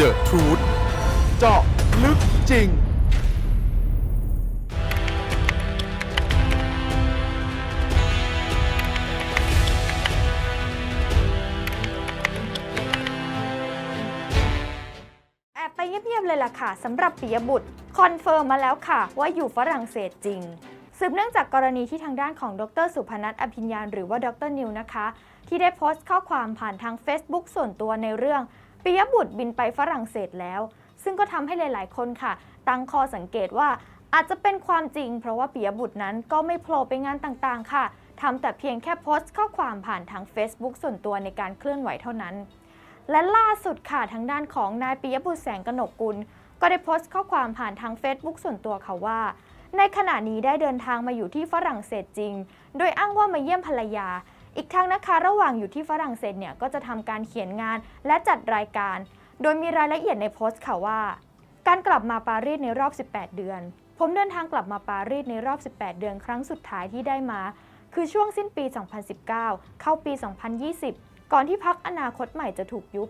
The Truth เจาะลึกจริง แอบไปเงียบๆเลยล่ะค่ะสำหรับปิยบุตร คอนเฟิร์มมาแล้วค่ะ ว่าอยู่ฝรั่งเศสจริง สืบเนื่องจากกรณีที่ทางด้านของดรสุพนัทอภิญญาณหรือว่าดรนิวนะคะ ที่ได้โพสต์ข้อความผ่านทาง Facebook ส่วนตัวในเรื่อง ปิยบุตรบินไปฝรั่งเศสแล้ว ซึ่งก็ทำให้หลาย ๆ คนค่ะ ตั้งข้อสังเกตว่าอาจจะเป็นความจริง เพราะว่าปิยบุตรนั้นก็ไม่โผล่ไปงานต่าง ๆ ค่ะทำแต่เพียงแค่โพสต์ข้อความผ่านทาง Facebook ส่วนตัวในการเคลื่อนไหวเท่านั้น และล่าสุดค่ะทางด้านของนายปิยบุตรแสงกนกกุล ก็ได้โพสต์ข้อความผ่านทาง Facebook ส่วนตัวค่ะว่า ในขณะนี้ได้เดินทางมาอยู่ที่ฝรั่งเศสจริง โดยอ้างว่ามาเยี่ยมภรรยา อีกทั้งนะคะ ระหว่างอยู่ที่ฝรั่งเศสเนี่ยก็จะทำการเขียนงานและจัดรายการ โดยมีรายละเอียดในโพสต์ค่ะว่า การกลับมาปารีสในรอบ 18 เดือน ผมเดินทางกลับมาปารีสในรอบ 18 เดือนครั้งสุดท้ายที่ได้มา คือช่วงสิ้นปี 2019 เข้าปี 2020 ก่อนที่พักอนาคตใหม่จะถูกยุบ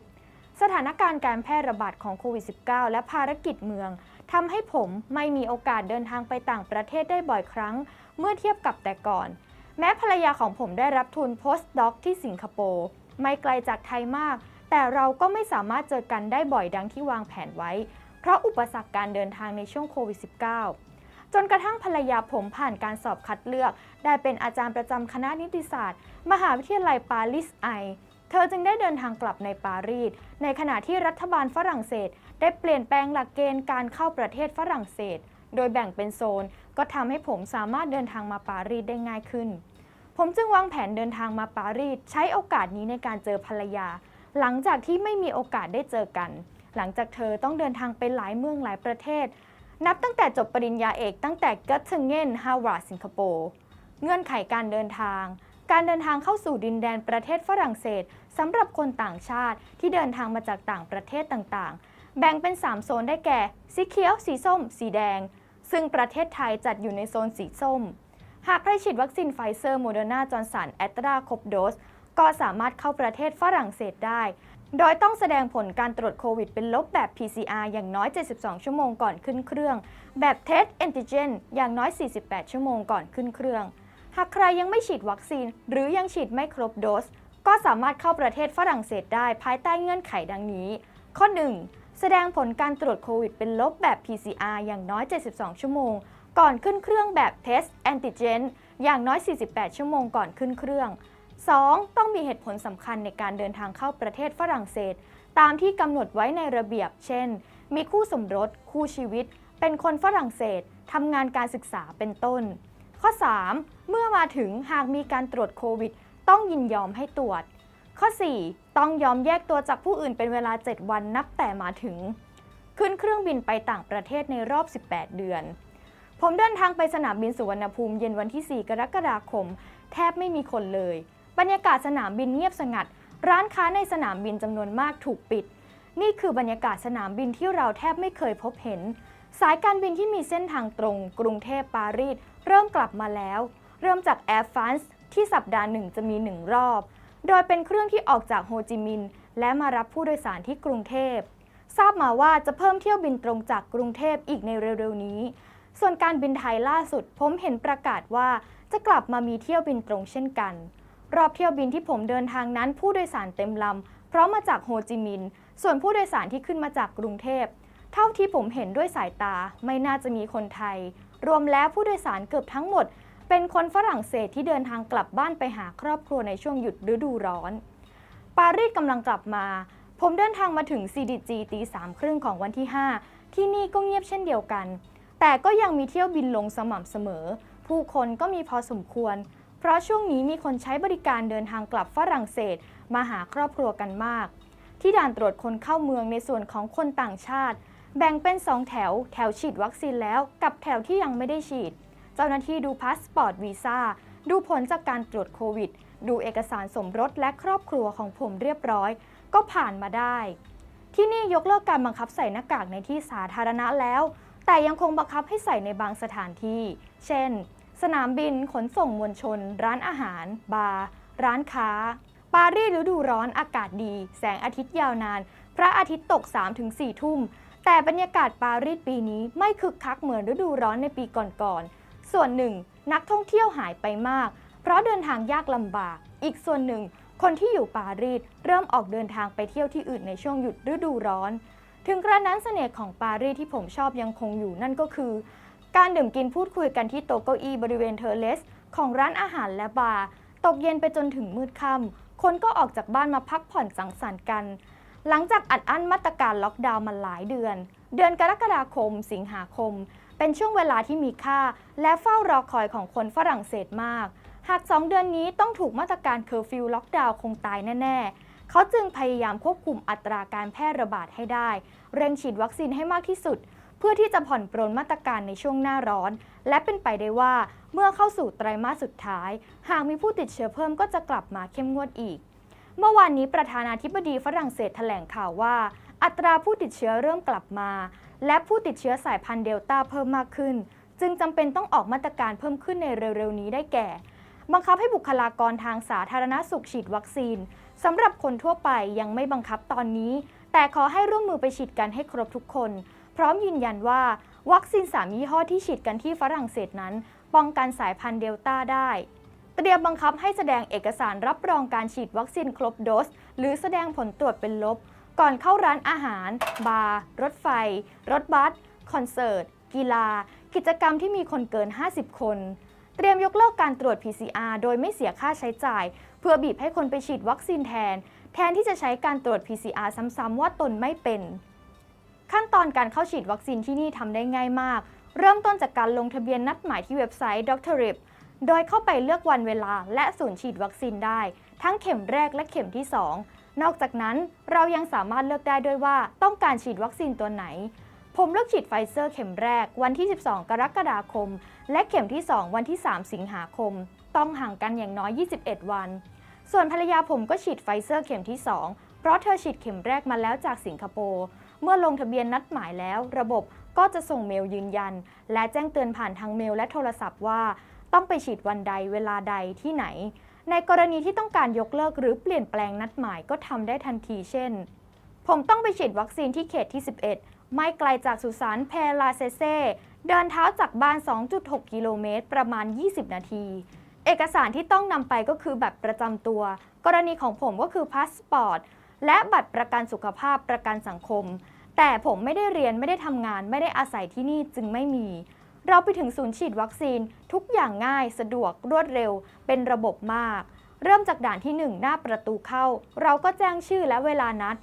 สถานการณ์การแพร่ระบาดของโควิด -19 และภารกิจเมืองทำให้ผมไม่มีโอกาสเดินทางไปต่างประเทศได้บ่อยครั้ง เมื่อเทียบกับแต่ก่อน แม้ภรรยาของผมได้รับทุน post doc ที่สิงคโปร์ไม่ไกลจากไทยมาก แต่เราก็ไม่สามารถเจอกันได้บ่อยดังที่วางแผนไว้ เพราะอุปสรรคการเดินทางในช่วงโควิด -19 จนกระทั่งภรรยาผมผ่านการสอบคัดเลือก ได้เป็นอาจารย์ประจำคณะนิติศาสตร์ มหาวิทยาลัยปารีสไอ เธอจึงได้เดินทางกลับในปารีส ในขณะที่รัฐบาลฝรั่งเศส ได้เปลี่ยนแปลงหลักเกณฑ์การเข้าประเทศฝรั่งเศส โดยแบ่งเป็นโซน ก็ทำให้ผมสามารถเดินทางมาปารีสได้ง่ายขึ้น ผมจึงวางแผนเดินทางมาปารีสใช้โอกาสนี้ในการเจอภรรยา หลังจากที่ไม่มีโอกาสได้เจอกัน หลังจากเธอต้องเดินทางไปหลายเมืองหลายประเทศ นับตั้งแต่จบปริญญาเอกตั้งแต่กัตเทเงนฮาวาดสิงคโปร์เงื่อนไขการเดินทางการเดินทางเข้าสู่ดินแดนประเทศฝรั่งเศสสำหรับคนต่างชาติที่เดินทางมาจากต่างประเทศต่างๆ แบ่งเป็น 3 โซนได้แก่ สีเขียว สีส้ม สีแดง ซึ่งประเทศไทยจัดอยู่ในโซนสีส้ม หากใครฉีดวัคซีนไฟเซอร์โมเดอร์นาจอร์นสันแอตราครบโดส ก็สามารถเข้าประเทศฝรั่งเศสได้ โดยต้องแสดงผลการตรวจโควิดเป็นลบแบบ PCR อย่างน้อย 72 ชั่วโมงก่อนขึ้นเครื่อง แบบเทสแอนติเจนอย่างน้อย 48 ชั่วโมงก่อนขึ้นเครื่อง หากใครยังไม่ฉีดวัคซีน หรือยังฉีดไม่ครบโดส ก็สามารถเข้าประเทศฝรั่งเศสได้ภายใต้เงื่อนไขดังนี้ ข้อ 1 แสดงผลการตรวจโควิดเป็นลบแบบ PCR อย่างน้อย 72 ชั่วโมง ก่อนขึ้นเครื่องแบบเทสแอนติเจนอย่างน้อย 48 ชั่วโมงก่อนขึ้นเครื่อง 2. ต้องมีเหตุผลสำคัญในการเดินทางเข้าประเทศฝรั่งเศส ตามที่กำหนดไว้ในระเบียบ เช่น มีคู่สมรส คู่ชีวิต เป็นคนฝรั่งเศสทำงานการศึกษาเป็นต้น ข้อ 3. เมื่อมาถึงหากมีการตรวจโควิด ต้องยินยอมให้ตรวจ ข้อ 4. ต้องยอมแยกตัวจากผู้อื่นเป็นเวลา 7 วันนับแต่มาถึง ขึ้นเครื่องบินไปต่างประเทศในรอบ 18 เดือน ผมเดินทางไปสนามบินสุวรรณภูมิเย็นวันที่ 4 กรกฎาคม แทบไม่มีคนเลย บรรยากาศสนามบินเงียบสงัด ร้านค้าในสนามบินจำนวนมากถูกปิด นี่คือบรรยากาศสนามบินที่เราแทบไม่เคยพบเห็น สายการบินที่มีเส้นทางตรง กรุงเทพปารีสเริ่มกลับมาแล้ว เริ่มจาก Air France ที่สัปดาห์หนึ่งจะมีหนึ่งรอบ โดยเป็นเครื่องที่ออกจากโฮจิมินห์และมารับผู้โดยสารที่กรุงเทพ ทราบมาว่าจะเพิ่มเที่ยวบินตรงจากกรุงเทพอีกในเร็วๆนี้ ส่วนการบินไทยล่าสุด ผมเห็นประกาศว่าจะกลับมามีเที่ยวบินตรงเช่นกัน รอบเที่ยวบินที่ผมเดินทางนั้นผู้โดยสารเต็มลำ เพราะมาจากโฮจิมินห์ ส่วนผู้โดยสารที่ขึ้นมาจากกรุงเทพ เท่าที่ผมเห็นด้วยสายตาไม่น่าจะมีคนไทย รวมแล้วผู้โดยสารเกือบทั้งหมด เป็นคนฝรั่งเศสที่เดินทางกลับบ้านไปหาครอบครัวในช่วงหยุดฤดูร้อน ปารีสกำลังกลับมา ผมเดินทางมาถึง CDG ตีสามครึ่งของวันที่ 5 ที่นี่ก็เงียบเช่นเดียวกัน แต่ก็ยังมีเที่ยวบินลงสม่ำเสมอ ผู้คนก็มีพอสมควร เพราะช่วงนี้มีคนใช้บริการเดินทางกลับฝรั่งเศส มาหาครอบครัวกันมาก ที่ด่านตรวจคนเข้าเมืองในส่วนของคนต่างชาติ แบ่งเป็น 2 แถว แถวฉีดวัคซีนแล้ว กับแถวที่ยังไม่ได้ฉีด เจ้าหน้าที่ดูพาสปอร์ตวีซ่า ดูผลจากการตรวจโควิด ดูเอกสารสมรสและครอบครัวของผมเรียบร้อย ก็ผ่านมาได้ ที่นี่ยกเลิกการบังคับใส่หน้ากากในที่สาธารณะแล้ว แต่ยังคงบังคับให้ใส่ในบางสถานที่ เช่น สนามบิน ขนส่งมวลชน ร้านอาหาร บาร์ ร้านค้า ปารีสฤดูร้อน อากาศดี แสงอาทิตย์ยาวนาน พระอาทิตย์ตก 3-4 ทุ่ม แต่บรรยากาศปารีสปีนี้ไม่คึกคักเหมือนฤดูร้อนในปีก่อนๆ ส่วนหนึ่ง นักท่องเที่ยวหายไปมาก เพราะเดินทางยากลำบาก อีกส่วนหนึ่ง คนที่อยู่ปารีสเริ่มออกเดินทางไปเที่ยวที่อื่นในช่วงหยุดฤดูร้อน ถึงกระนั้นเสน่ห์ของปารีสที่ผมชอบยังคงอยู่นั่นก็คือ การดื่มกินพูดคุยกันที่โต๊ะเก้าอี้บริเวณเทอร์เลส ของร้านอาหารและบาร์ตกเย็นไปจนถึงมืดค่ำคนก็ออกจากบ้านมาพักผ่อนสังสรรค์กัน หลังจากอัดอั้นมาตรการล็อกดาวน์มาหลายเดือน เดือนกรกฎาคม สิงหาคม เป็นช่วงเวลาที่มีค่า และเฝ้ารอคอยของคนฝรั่งเศสมาก หาก 2 เดือนนี้ต้องถูกมาตรการเคอร์ฟิวล็อกดาวน์คงตายแน่ ๆ เขาจึงพยายามควบคุมอัตราการแพร่ระบาดให้ได้ เร่งฉีดวัคซีนให้มากที่สุด เพื่อที่จะผ่อนปรนมาตรการในช่วงหน้าร้อน และเป็นไปได้ว่าเมื่อเข้าสู่ไตรมาสสุดท้าย หากมีผู้ติดเชื้อเพิ่มก็จะกลับมาเข้มงวดอีก เมื่อวานนี้ประธานาธิบดีฝรั่งเศสแถลงข่าวว่าอัตราผู้ติดเชื้อเริ่มกลับมา และผู้ติดเชื้อสายพันธุ์เดลต้าเพิ่มมากขึ้น จึงจำเป็นต้องออกมาตรการเพิ่มขึ้นในเร็วๆ นี้ได้แก่ บังคับให้บุคลากรทางสาธารณสุขฉีดวัคซีนสำหรับคนทั่วไปยังไม่บังคับตอนนี้ แต่ขอให้ร่วมมือไปฉีดกันให้ครบทุกคน พร้อมยืนยันว่า วัคซีนสามยี่ห้อที่ฉีดกันที่ฝรั่งเศสนั้น ป้องกันสายพันธุ์เดลต้าได้เตรียมบังคับให้แสดงเอกสารรับรองการฉีดวัคซีนครบโดส หรือแสดงผลตรวจเป็นลบ ก่อนเข้าร้านอาหาร บาร์รถไฟ รถบัส คอนเสิร์ต กีฬา กิจกรรมที่มีคนเกิน 50 คน เตรียมยกเลิกการตรวจ PCR โดยไม่เสียค่าใช้จ่าย เพื่อบีบให้คนไปฉีดวัคซีนแทน แทนที่จะใช้การตรวจ PCR ซ้ำๆว่าตนไม่เป็น ขั้นตอนการเข้าฉีดวัคซีนที่นี่ทำได้ง่ายมาก เริ่มต้นจากการลงทะเบียนนัดหมายที่เว็บไซต์ Doctorip โดยเข้าไปเลือกวันเวลาและศูนย์ฉีดวัคซีนได้ ทั้งเข็มแรกและเข็มที่ 2 นอกจากนั้นเรายังสามารถเลือกได้ด้วยว่าต้องการฉีดวัคซีนตัวไหน ผมเลือกฉีดไฟเซอร์เข็มแรกวันที่ 12 กรกฎาคม และเข็มที่ 2 วันที่ 3 สิงหาคม ต้องห่างกันอย่างน้อย 21 วัน ส่วนภรรยาผมก็ฉีดไฟเซอร์เข็มที่ 2 เพราะเธอฉีดเข็มแรกมาแล้วจากสิงคโปร์เมื่อลงทะเบียนนัดหมายแล้ว ระบบก็จะส่งเมลยืนยัน และแจ้งเตือนผ่านทางเมลและโทรศัพท์ว่า ต้องไปฉีดวันใดเวลาใดที่ไหน ในกรณีที่ต้องการยกเลิกหรือเปลี่ยนแปลงนัดหมายก็ทำได้ทันทีเช่น ผมต้องไปฉีดวัคซีนที่เขตที่ 11 ไม่ไกลจากสุสานเพลาเซเซเดินเท้าจากบ้าน 2.6 กิโลเมตร ประมาณ 20 นาที เอกสารที่ต้องนำไปก็คือบัตรประจำตัว กรณีของผมก็คือพาสปอร์ต และบัตรประกันสุขภาพประกันสังคม แต่ผมไม่ได้เรียนไม่ได้ทำงาน ไม่ได้อาศัยที่นี่จึงไม่มี เราไปถึงศูนย์ฉีดวัคซีนทุกอย่างง่ายสะดวกรวดเร็ว เป็นระบบมาก เริ่มจากด่านที่ 1 หน้าประตูเข้า เราก็แจ้งชื่อและเวลานัด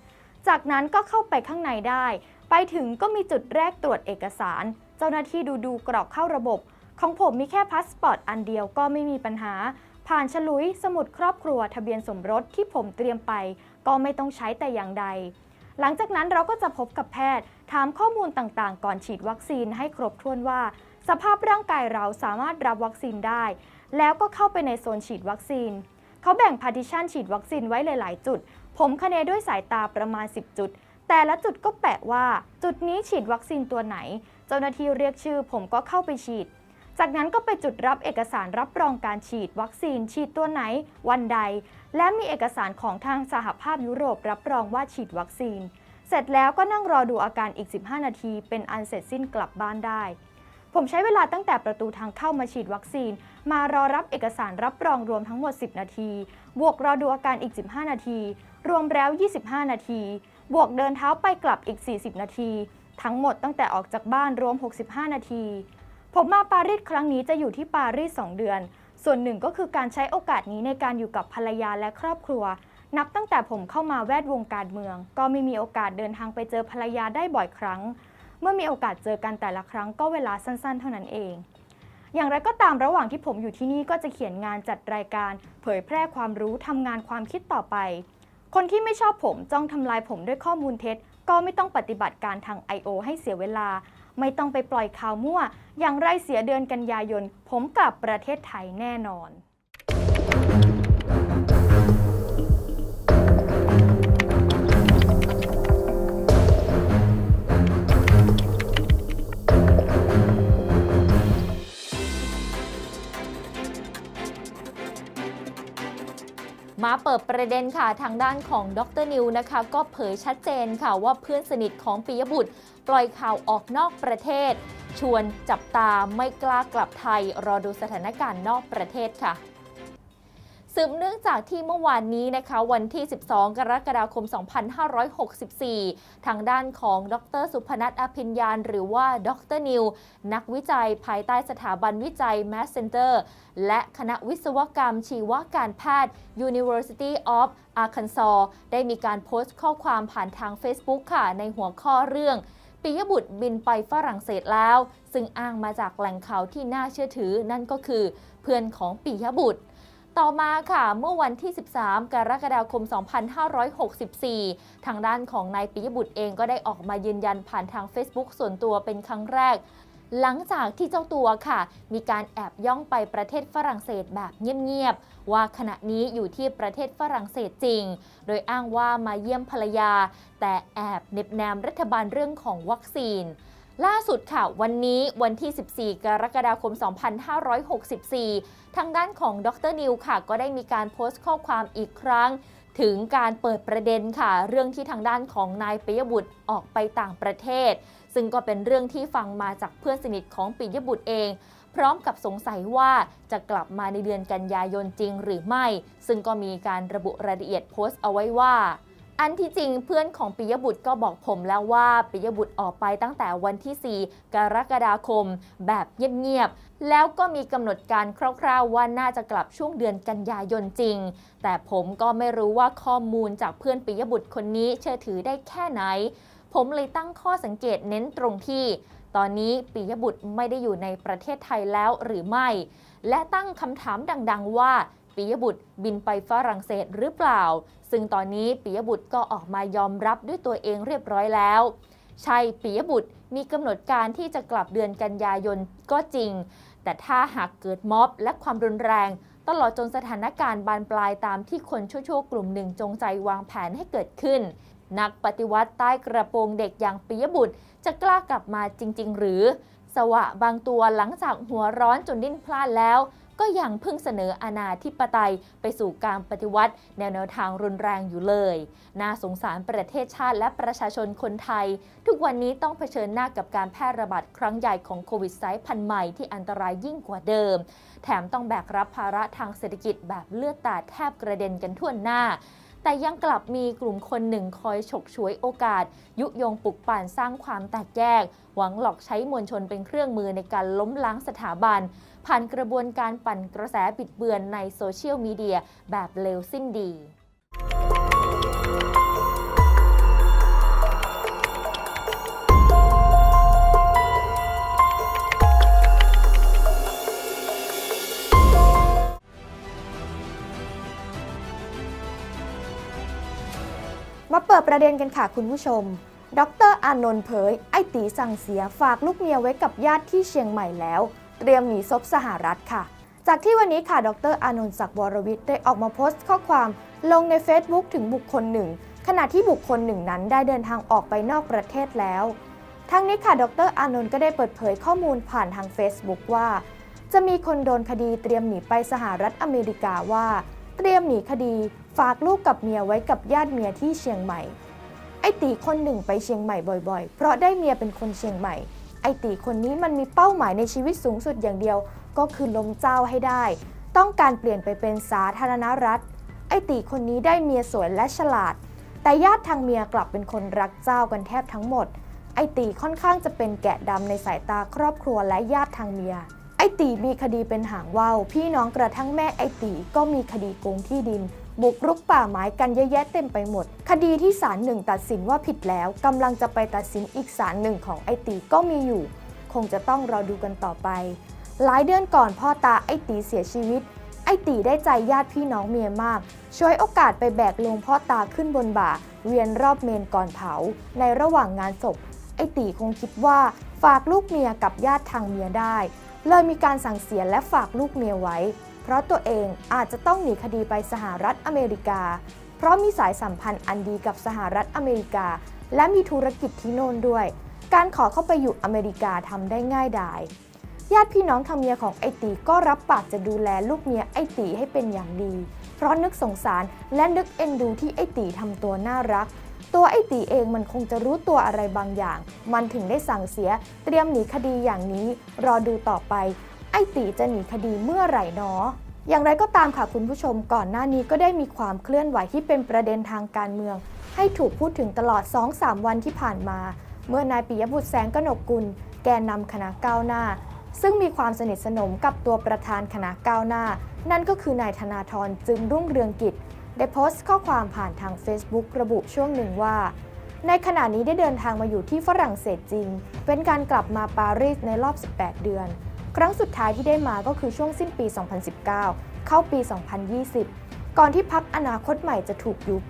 จากนั้นก็เข้าไปข้างในได้ ไปถึงก็มีจุดแรกตรวจเอกสาร เจ้าหน้าที่ดูดูกรอกเข้าระบบ ของผมมีแค่พาสปอร์ตอันเดียวก็ไม่มีปัญหา ผ่านฉลุยสมุดครอบครัวทะเบียนสมรสที่ผมเตรียมไป ก็ไม่ต้องใช้แต่อย่างใดหลังจากนั้นเราก็จะพบกับแพทย์ ถามข้อมูลต่างๆ ก่อนฉีดวัคซีนให้ครบถ้วนว่า สภาพร่างกายเราสามารถรับวัคซีนได้ แล้วก็เข้าไปในโซนฉีดวัคซีน เขาแบ่งพาร์ติชันฉีดวัคซีนไว้หลาย ๆ จุด ผมคะเนด้วยสายตาประมาณ 10 จุด แต่ละจุดก็แปะว่า จุดนี้ฉีดวัคซีนตัวไหน เจ้าหน้าที่เรียกชื่อ ผมก็เข้าไปฉีด จากนั้นก็ไปจุดรับเอกสารรับรองการฉีดวัคซีน ฉีดตัวไหน วันใด และมีเอกสารของทางสหภาพยุโรปรับรองว่าฉีดวัคซีน เสร็จแล้วก็นั่งรอดูอาการอีก 15 นาที เป็นอันเสร็จสิ้นกลับบ้านได้ ผมใช้เวลาตั้งแต่ประตูทางเข้ามาฉีดวัคซีน มารอรับเอกสารรับรองรวมทั้งหมด 10 นาที บวกรอดูอาการอีก 15 นาที รวมแล้ว 25 นาที บวกเดินเท้าไปกลับอีก 40 นาที ทั้งหมดตั้งแต่ออกจากบ้านรวม 65 นาที ผมมาปารีสครั้งนี้จะอยู่ที่ปารีส 2 เดือน ส่วนหนึ่งก็คือการใช้โอกาสนี้ในการอยู่กับภรรยาและครอบครัว นับตั้งแต่ผมเข้ามาแวดวงการเมือง ก็ไม่มีโอกาสเดินทางไปเจอภรรยาได้บ่อยครั้ง เมื่อมีโอกาสเจอกันแต่ละครั้งก็เวลาสั้น ๆ เท่านั้นเอง อย่างไรก็ตามระหว่างที่ผมอยู่ที่นี่ก็จะเขียนงานจัดรายการ เผยแพร่ความรู้ทำงานความคิดต่อไป คนที่ไม่ชอบผมจ้องทำลายผมด้วยข้อมูลเท็จ ก็ไม่ต้องปฏิบัติการทาง I.O. ให้เสียเวลา ไม่ต้องไปปล่อยข่าวมั่ว อย่างไรเสียเดือนกันยายน ผมกลับประเทศไทยแน่นอน มาเปิดประเด็นค่ะทางด้านของดรนิวนะคะ ก็เผยชัดเจนค่ะว่าเพื่อนสนิทของปิยบุตร ปล่อยข่าวออกนอกประเทศ ชวนจับตาไม่กล้ากลับไทย รอดูสถานการณ์นอกประเทศค่ะ สืบเนื่องจากที่เมื่อวานนี้นะคะ วันที่ 12 กรกฎาคม 2564 ทางด้านของดรสุพนัทอภิญญาณ หรือว่าดรนิว นักวิจัยภายใต้สถาบันวิจัย Mass Center และคณะวิศวกรรมชีวการแพทย์ University of Arkansas ได้มีการโพสต์ข้อความผ่านทาง Facebook ค่ะ ในหัวข้อเรื่องปิยบุตรบินไปฝรั่งเศสแล้ว ซึ่งอ้างมาจากแหล่งข่าวที่น่าเชื่อถือนั่นก็คือ เพื่อนของปิยบุตร ต่อมาค่ะ เมื่อวันที่ 13 กรกฎาคม 2564 ทางด้านของนายปิยบุตรเองก็ได้ออกมายืนยันผ่านทาง Facebook ส่วนตัวเป็นครั้งแรก หลังจากที่เจ้าตัวค่ะ มีการแอบย่องไปประเทศฝรั่งเศสแบบเงียบๆ ว่าขณะนี้อยู่ที่ประเทศฝรั่งเศสจริง โดยอ้างว่ามาเยี่ยมภรรยา แต่แอบเน็บแนมรัฐบาลเรื่องของวัคซีน ล่าสุดค่ะ วันนี้วันที่ 14 กรกฎาคม 2564 ทางด้านของดรนิวค่ะ ก็ได้มีการโพสต์ข้อความอีกครั้ง ถึงการเปิดประเด็นค่ะ เรื่องที่ทางด้านของนายปิยบุตรออกไปต่างประเทศ ซึ่งก็เป็นเรื่องที่ฟังมาจากเพื่อนสนิทของปิยบุตรเอง พร้อมกับสงสัยว่าจะกลับมาในเดือนกันยายนจริงหรือไม่ ซึ่งก็มีการระบุรายละเอียดโพสต์เอาไว้ว่า อันที่จริงเพื่อนของปิยบุตรก็บอกผมแล้วว่าปิยบุตรออกไปตั้งแต่วันที่ 4 กรกฎาคม แบบเงียบๆ แล้วก็มีกำหนดการคร่าวๆว่าน่าจะกลับช่วงเดือนกันยายนจริง แต่ผมก็ไม่รู้ว่าข้อมูลจากเพื่อนปิยบุตรคนนี้เชื่อถือได้แค่ไหน ผมเลยตั้งข้อสังเกตเน้นตรงที่ ตอนนี้ปิยบุตรไม่ได้อยู่ในประเทศไทยแล้วหรือไม่ และตั้งคำถามดัง ๆ ว่า ปิยบุตรบินไปฝรั่งเศสหรือเปล่า ซึ่งตอนนี้ปิยบุตรก็ออกมายอมรับด้วยตัวเองเรียบร้อยแล้วใช่ปิยบุตรมีกำหนดการที่จะกลับเดือนกันยายนก็จริง แต่ถ้าหากเกิดม็อบและความรุนแรง ตลอดจนสถานการณ์บานปลายตามที่คนชั่วๆ กลุ่มหนึ่งจงใจวางแผนให้เกิดขึ้น นักปฏิวัติใต้กระโปรงเด็กอย่างปิยบุตร จะกล้ากลับมาจริง ๆ หรือ สวะบางตัวหลังจากหัวร้อนจนดิ้นพลาดแล้ว ก็ยังเพิ่งเสนออาณาธิปไตยไปสู่การปฏิวัติ แนวแนวทางรุนแรงอยู่เลย น่าสงสารประเทศชาติและประชาชนคนไทย ทุกวันนี้ต้องเผชิญหน้ากับการแพร่ระบาดครั้งใหญ่ของโควิดสายพันธุ์ใหม่ที่อันตรายยิ่งกว่าเดิม แถมต้องแบกรับภาระทางเศรษฐกิจแบบเลือดตาแทบกระเด็นกันทั่วหน้า แต่ยังกลับมีกลุ่มคนหนึ่งคอยฉกฉวยโอกาส ยุยงปลุกปั่นสร้างความแตกแยก หวังหลอกใช้มวลชนเป็นเครื่องมือในการล้มล้างสถาบัน ผ่านกระบวนการปั่นกระแสบิดเบือนในโซเชียลมีเดียแบบเลวสิ้นดี มาเปิดประเด็นกันค่ะคุณผู้ชม ดรอานนท์เผย ไอตีสั่งเสียฝากลูกเมียไว้กับญาติที่เชียงใหม่แล้ว เตรียมหนีซบสหรัฐค่ะ จากที่วันนี้ค่ะ ดรอานนท์ศักดิ์วรวิทย์ได้ออกมาโพสต์ข้อความลงใน Facebook ถึงบุคคลหนึ่ง ขณะที่บุคคลหนึ่งนั้นได้เดินทางออกไปนอกประเทศแล้ว ทั้งนี้ค่ะ ดรอานนท์ก็ได้เปิดเผยข้อมูลผ่านทาง Facebook ว่า จะมีคนโดนคดีเตรียมหนีไปสหรัฐอเมริกาว่า เตรียมหนีคดี ฝากลูกกับเมียไว้กับญาติเมียที่เชียงใหม่ ไอตีคนหนึ่งไปเชียงใหม่บ่อยๆ เพราะได้เมียเป็นคนเชียงใหม่ ไอตีคนนี้มันมีเป้าหมายในชีวิตสูงสุดอย่างเดียว ก็คือล้มเจ้าให้ได้ ต้องการเปลี่ยนไปเป็นสาธารณรัฐ ไอตีคนนี้ได้เมียสวยและฉลาด แต่ญาติทางเมียกลับเป็นคนรักเจ้ากันแทบทั้งหมด ไอตีค่อนข้างจะเป็นแกะดำในสายตาครอบครัวและญาติทางเมีย ไอตีมีคดีเป็นหางว่าวพี่น้องกระทั่งแม่ไอตีก็มีคดีโกงที่ดิน บุกรุกป่าไม้กันเยอะแยะเต็มไปหมด คดีที่ศาลหนึ่งตัดสินว่าผิดแล้วกำลังจะไปตัดสินอีกศาลหนึ่งของไอตีก็มีอยู่ คงจะต้องรอดูกันต่อไป หลายเดือนก่อนพ่อตาไอตีเสียชีวิต ไอตีได้ใจญาติพี่น้องเมียมากช่วยโอกาสไปแบกลงพ่อตาขึ้นบนบ่า เวียนรอบเมนก่อนเผา ในระหว่างงานศพไอตีคงคิดว่าฝากลูกเมียกับญาติทางเมียได้ เลยมีการสั่งเสียและฝากลูกเมียไว้ เพราะตัวเองอาจจะต้องหนีคดีไปสหรัฐอเมริกา เพราะมีสายสัมพันธ์อันดีกับสหรัฐอเมริกา และมีธุรกิจที่โน่นด้วย การขอเข้าไปอยู่อเมริกาทำได้ง่ายดายญาติพี่น้องทางเมียของไอตีก็รับปากจะดูแลลูกเมียไอตีให้เป็นอย่างดี เพราะนึกสงสารและนึกเอ็นดูที่ไอตีทำตัวน่ารัก ตัวไอตีเองมันคงจะรู้ตัวอะไรบางอย่าง มันถึงได้สั่งเสียเตรียมหนีคดีอย่างนี้ รอดูต่อไป ไอตีจะหนีคดีเมื่อไหร่นออย่างไรก็ตามค่ะคุณผู้ชมก่อนหน้านี้ก็ได้มีความเคลื่อนไหวที่เป็นประเด็นทางการเมือง ให้ถูกพูดถึงตลอด 2-3 วันที่ผ่านมา เมื่อนายปิยบุตรแสงกนกกุล แกนนำคณะก้าวหน้า ซึ่งมีความสนิทสนมกับตัวประธานคณะก้าวหน้า นั่นก็คือนายธนาธรจึงรุ่งเรืองกิจ ได้โพสต์ข้อความผ่านทาง Facebook ระบุช่วงหนึ่งว่า ในขณะนี้ได้เดินทางมาอยู่ที่ฝรั่งเศสจริง เป็นการกลับมาปารีสในรอบ 18 เดือน ครั้งสุดท้ายที่ได้มาก็คือช่วงสิ้นปี 2019 เข้าปี 2020 ก่อนที่พักอนาคตใหม่จะถูกยุบ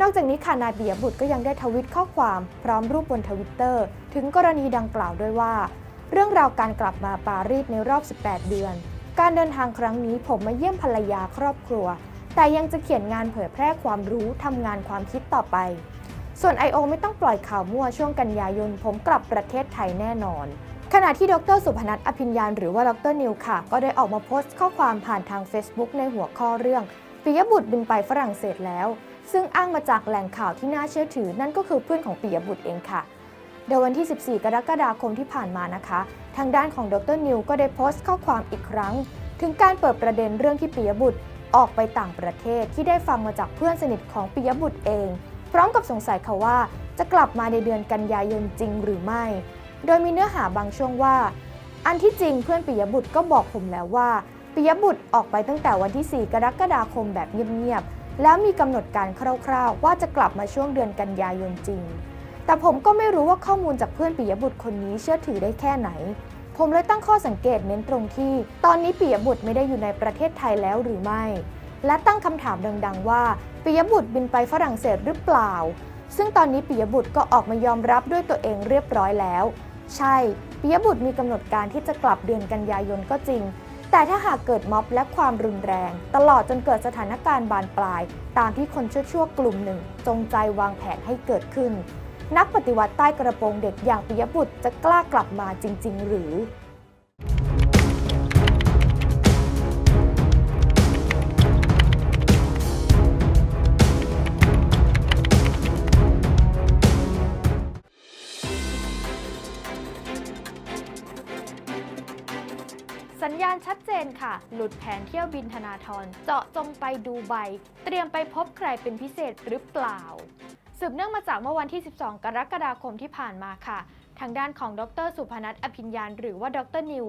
นอกจากนี้ค่ะนายปิยบุตรก็ยังได้ทวิตข้อความพร้อมรูปบนทวิตเตอร์ถึงกรณีดังกล่าวด้วยว่า เรื่องราวการกลับมาปารีสในรอบ 18 เดือน การเดินทางครั้งนี้ผมมาเยี่ยมภรรยาครอบครัว แต่ยังจะเขียนงานเผยแพร่ความรู้ทำงานความคิดต่อไป ส่วน I.O. ไม่ต้องปล่อยข่าวมั่วช่วงกันยายนผมกลับประเทศไทยแน่นอน ขณะที่ดรสุพนัทอภิญญาณหรือว่าดรนิวค่ะ ก็ได้ออกมาโพสต์ข้อความผ่านทาง Facebook ในหัวข้อเรื่องปิยบุตรบินไปฝรั่งเศสแล้ว ซึ่งอ้างมาจากแหล่งข่าวที่น่าเชื่อถือ นั่นก็คือเพื่อนของปิยบุตรเองค่ะโดยวันที่ 14 กรกฎาคมที่ผ่านมานะคะ ทางด้านของดรนิวก็ได้โพสต์ข้อความอีกครั้ง ถึงการเปิดประเด็นเรื่องที่ปิยบุตร ออกไปต่างประเทศที่ได้ฟังมาจากเพื่อนสนิทของปิยบุตรเอง พร้อมกับสงสัยค่ะว่า จะกลับมาในเดือนกันยายนจริงหรือไม่ โดยมีเนื้อหาบางช่วงว่า อันที่จริงเพื่อนปิยบุตรก็บอกผมแล้วว่าปิยบุตรออกไปตั้งแต่วันที่ 4 กรกฎาคมแบบเงียบๆแล้วมีกำหนดการคร่าวๆ ว่าจะกลับมาช่วงเดือนกันยายนจริง แต่ผมก็ไม่รู้ว่าข้อมูลจากเพื่อนปิยบุตรคนนี้เชื่อถือได้แค่ไหน ผมเลยตั้งข้อสังเกตเน้นตรงที่ ตอนนี้ปิยบุตรไม่ได้อยู่ในประเทศไทยแล้วหรือไม่ และตั้งคำถามดัง ๆ ว่าปิยบุตรบินไปฝรั่งเศสหรือเปล่า ซึ่งตอนนี้ปิยบุตรก็ออกมายอมรับด้วยตัวเองเรียบร้อยแล้ว ใช่ปิยบุตรมีกำหนดการที่จะกลับเดือนกันยายนก็จริง แต่ถ้าหากเกิดม็อบและความรุนแรง ตลอดจนเกิดสถานการณ์บานปลาย ตามที่คนชั่วๆกลุ่มหนึ่ง จงใจวางแผนให้เกิดขึ้น นักปฏิวัติใต้กระโปรงเด็กอย่างปิยบุตรจะกล้ากลับมาจริง ๆ หรือสัญญาณชัดเจนค่ะ หลุดแผนเที่ยวบินธนาธรเจาะจงไปดูใบ เตรียมไปพบใครเป็นพิเศษหรือเปล่า สืบเนื่องมาจากเมื่อวันที่ 12 กรกฎาคมที่ผ่านมาค่ะ ทางด้านของดรสุพนัทอภิญญาณหรือว่าดรนิว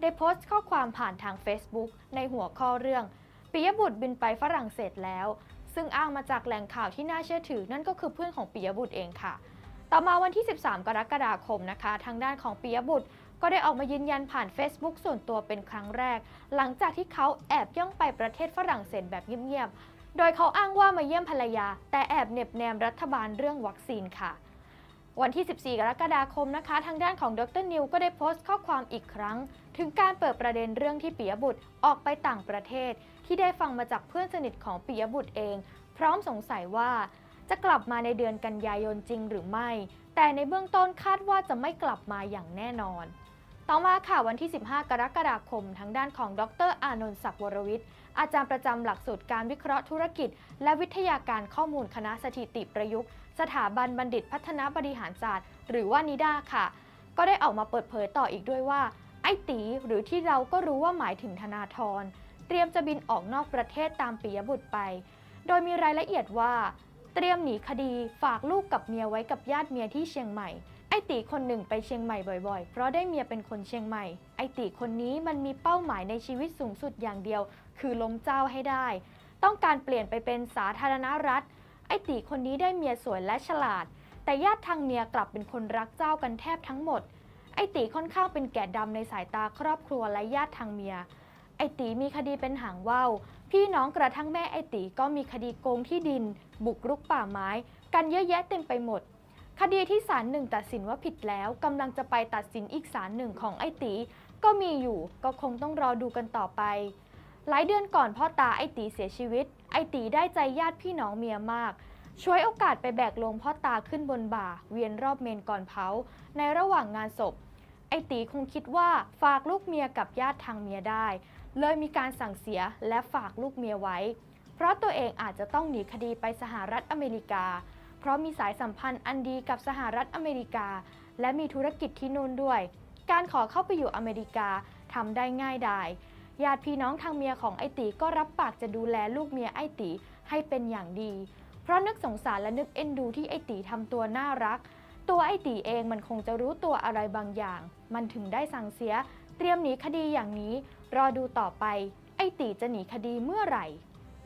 ได้โพสต์ข้อความผ่านทาง Facebook ในหัวข้อเรื่องปิยบุตรบินไปฝรั่งเศสแล้ว ซึ่งอ้างมาจากแหล่งข่าวที่น่าเชื่อถือ นั่นก็คือเพื่อนของปิยบุตรเองค่ะ ต่อมาวันที่ 13 กรกฎาคมนะคะ ทางด้านของปิยบุตรก็ได้ออกมายืนยันผ่าน Facebook ส่วนตัวเป็นครั้งแรก หลังจากที่เขาแอบย่องไปประเทศฝรั่งเศสแบบเงียบ โดยเขาอ้างว่ามาเยี่ยมภรรยา แต่แอบเน็บแนมรัฐบาลเรื่องวัคซีนค่ะ วันที่ 14 กรกฎาคมนะคะ ทางด้านของดรนิวก็ได้โพสต์ข้อความอีกครั้ง ถึงการเปิดประเด็นเรื่องที่ปิยบุตรออกไปต่างประเทศ ที่ได้ฟังมาจากเพื่อนสนิทของปิยบุตรเอง พร้อมสงสัยว่า จะกลับมาในเดือนกันยายนจริงหรือไม่ แต่ในเบื้องต้นคาดว่าจะไม่กลับมาอย่างแน่นอนต่อมาค่ะวันที่ 15 กรกฎาคม ทางด้านของดรอานนท์ศักดิ์วรวิทย์ อาจารย์ประจำหลักสูตรการวิเคราะห์ธุรกิจ และวิทยาการข้อมูลคณะสถิติประยุกต์ สถาบันบัณฑิตพัฒนาบริหารศาสตร์ หรือว่านิด้าค่ะ ก็ได้ออกมาเปิดเผยต่ออีกด้วยว่า ไอ้ตีหรือที่เราก็รู้ว่าหมายถึงธนาธรเตรียมจะบินออกนอกประเทศตามปิยบุตรไป โดยมีรายละเอียดว่า เตรียมหนีคดีฝากลูกกับเมียไว้กับญาติเมียที่เชียงใหม่ไอตีคนหนึ่งไปเชียงใหม่บ่อยๆ เพราะได้เมียเป็นคนเชียงใหม่ ไอตีคนนี้มันมีเป้าหมายในชีวิตสูงสุดอย่างเดียว คือล้มเจ้าให้ได้ ต้องการเปลี่ยนไปเป็นสาธารณรัฐ ไอตีคนนี้ได้เมียสวยและฉลาด แต่ญาติทางเมียกลับเป็นคนรักเจ้ากันแทบทั้งหมด ไอตีค่อนข้างเป็นแกะดำในสายตาครอบครัวและญาติทางเมีย ไอตีมีคดีเป็นหางว่าวพี่น้องกระทั่งแม่ไอตีก็มีคดีโกงที่ดิน บุกรุกป่าไม้ กันเยอะแยะเต็มไปหมดคดีที่ศาลหนึ่งตัดสินว่าผิดแล้วกำลังจะไปตัดสินอีกศาลหนึ่งของไอตี ก็มีอยู่ก็คงต้องรอดูกันต่อไป หลายเดือนก่อนพ่อตาไอตีเสียชีวิต ไอตีได้ใจญาติพี่น้องเมียมาก ช่วยโอกาสไปแบกลงพ่อตาขึ้นบนบ่า เวียนรอบเมนก่อนเผา ในระหว่างงานศพ ไอตีคงคิดว่าฝากลูกเมียกับญาติทางเมียได้ เลยมีการสั่งเสียและฝากลูกเมียไว้ เพราะตัวเองอาจจะต้องหนีคดีไปสหรัฐอเมริกา เพราะมีสายสัมพันธ์อันดีกับสหรัฐอเมริกา และมีธุรกิจที่นู่นด้วย การขอเข้าไปอยู่อเมริกาทำได้ง่ายดาย ญาติพี่น้องทางเมียของไอตีก็รับปากจะดูแลลูกเมียไอตีให้เป็นอย่างดี เพราะนึกสงสารและนึกเอ็นดูที่ไอตีทำตัวน่ารัก ตัวไอตีเองมันคงจะรู้ตัวอะไรบางอย่าง มันถึงได้สั่งเสีย เตรียมหนีคดีอย่างนี้ รอดูต่อไป ไอตีจะหนีคดีเมื่อไหร่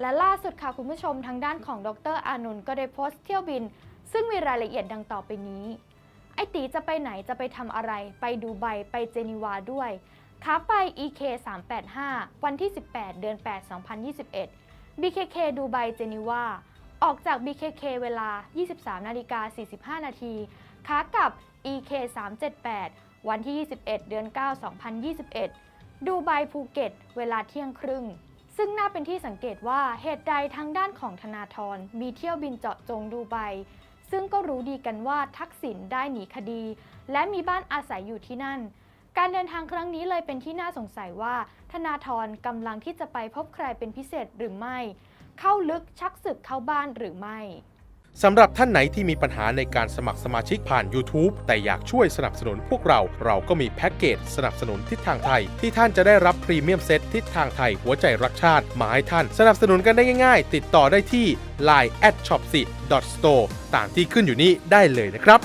และล่าสุดค่ะคุณผู้ชมทางด้านของดรอานนท์ก็ได้โพสต์เที่ยวบิน ซึ่งมีรายละเอียดดังต่อไปนี้ไอตีจะไปไหนจะไปทำอะไร ไปดูไบไปเจนีวาด้วย ขาไป EK 385 วันที่ 18 เดือน 8 2021 BKK ดูไบเจนีวา ออกจาก BKK เวลา 23นาฬิกา45 นาที ขากลับ EK 378 วันที่ 21 เดือน 9 2021 ดูไบภูเก็ต เวลาเที่ยงครึ่ง ซึ่งน่าเป็นที่สังเกตว่าเหตุใดทางด้านของธนาธรมีเที่ยวบินเจาะจงดูไบซึ่งก็รู้ดีกันว่าทักษิณได้หนีคดี และมีบ้านอาศัยอยู่ที่นั่น การเดินทางครั้งนี้เลยเป็นที่น่าสงสัยว่า ธนาธรกำลังที่จะไปพบใครเป็นพิเศษหรือไม่ เข้าลึกชักศึกเข้าบ้านหรือไม่สำหรับท่านไหนที่มีปัญหาในการสมัครสมาชิกผ่าน YouTube แต่อยากช่วยสนับสนุนพวกเรา เราก็มีแพ็กเกจสนับสนุนทิศทางไทย ที่ท่านจะได้รับพรีเมียมเซตทิศทางไทยหัวใจรักชาติมาให้ท่าน สนับสนุนกันได้ง่ายๆ ติดต่อได้ที่ line at shop store ตามที่ขึ้นอยู่นี้ได้เลยนะครับ